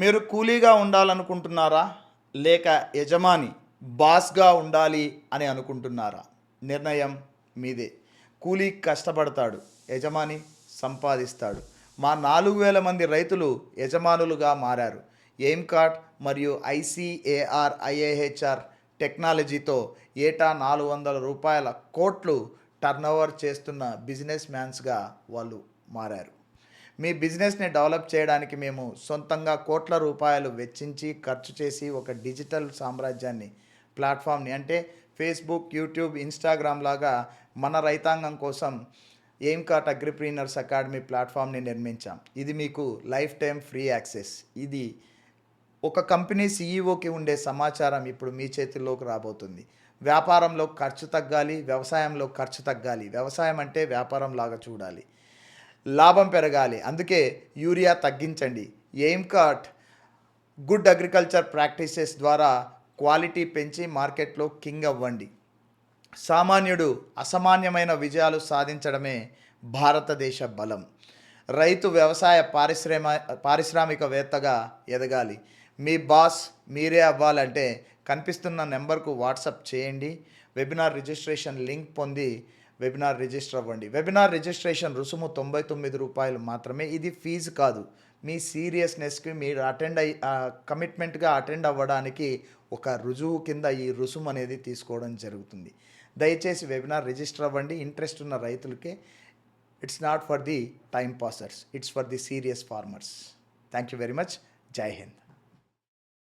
మీరు కూలీగా ఉండాలనుకుంటున్నారా? లేక యజమాని బాస్గా ఉండాలి అని అనుకుంటున్నారా? నిర్ణయం మీదే. కూలీ కష్టపడతాడు యజమాని సంపాదిస్తాడు. మా నాలుగు వేల మంది రైతులు యజమానులుగా మారారు. ఎయిమ్కాట్ మరియు ఐసీఏఆర్ ఐఏహెచ్ఆర్ టెక్నాలజీతో ఏటా నాలుగు వందల రూపాయల కోట్లు టర్నోవర్ చేస్తున్న బిజినెస్ మ్యాన్స్గా వాళ్ళు మారారు. మీ బిజినెస్ని డెవలప్ చేయడానికి మేము సొంతంగా కోట్ల రూపాయలు వెచ్చించి ఖర్చు చేసి ఒక డిజిటల్ సామ్రాజ్యాన్ని ప్లాట్ఫామ్ని అంటే ఫేస్బుక్ యూట్యూబ్ ఇన్స్టాగ్రామ్ లాగా మన రైతాంగం కోసం ఎయిమ్ కార్ట్ అగ్రిప్రీనర్స్ అకాడమీ ప్లాట్ఫామ్ని నిర్మించాం. ఇది మీకు లైఫ్ టైం ఫ్రీ యాక్సెస్. ఇది ఒక కంపెనీ సీఈఓకి ఉండే సమాచారం ఇప్పుడు మీ చేతుల్లోకి రాబోతుంది. వ్యాపారంలో ఖర్చు తగ్గాలి వ్యవసాయంలో ఖర్చు తగ్గాలి. వ్యవసాయం అంటే వ్యాపారం లాగా చూడాలి. లాభం పెరగాలి. అందుకే యూరియా తగ్గించండి. Aim cart good agriculture practices ద్వారా క్వాలిటీ పెంచి మార్కెట్లో కింగ్ అవ్వండి. సామాన్యుడు అసామాన్యమైన విజయాలు సాధించడమే భారతదేశ బలం. రైతు వ్యవసాయ పారిశ్రమ పారిశ్రామికవేత్తగా ఎదగాలి. మీ బాస్ మీరే అవ్వాలంటే కనిపిస్తున్న నెంబర్కు వాట్సాప్ చేయండి. వెబినార్ రిజిస్ట్రేషన్ లింక్ పొంది వెబినార్ రిజిస్టర్ అవ్వండి. వెబినార్ రిజిస్ట్రేషన్ రుసుము తొంభై తొమ్మిది రూపాయలు మాత్రమే. ఇది ఫీజు కాదు. మీ సీరియస్నెస్కి మీరు అటెండ్ అయ్యి కమిట్మెంట్గా అటెండ్ అవ్వడానికి ఒక రుజువు కింద ఈ రుసుము అనేది తీసుకోవడం జరుగుతుంది. దయచేసి వెబినార్ రిజిస్టర్ అవ్వండి. ఇంట్రెస్ట్ ఉన్న రైతులకే it's not for the time passers. It's for the serious farmers. Thank you very much. Jai Hind.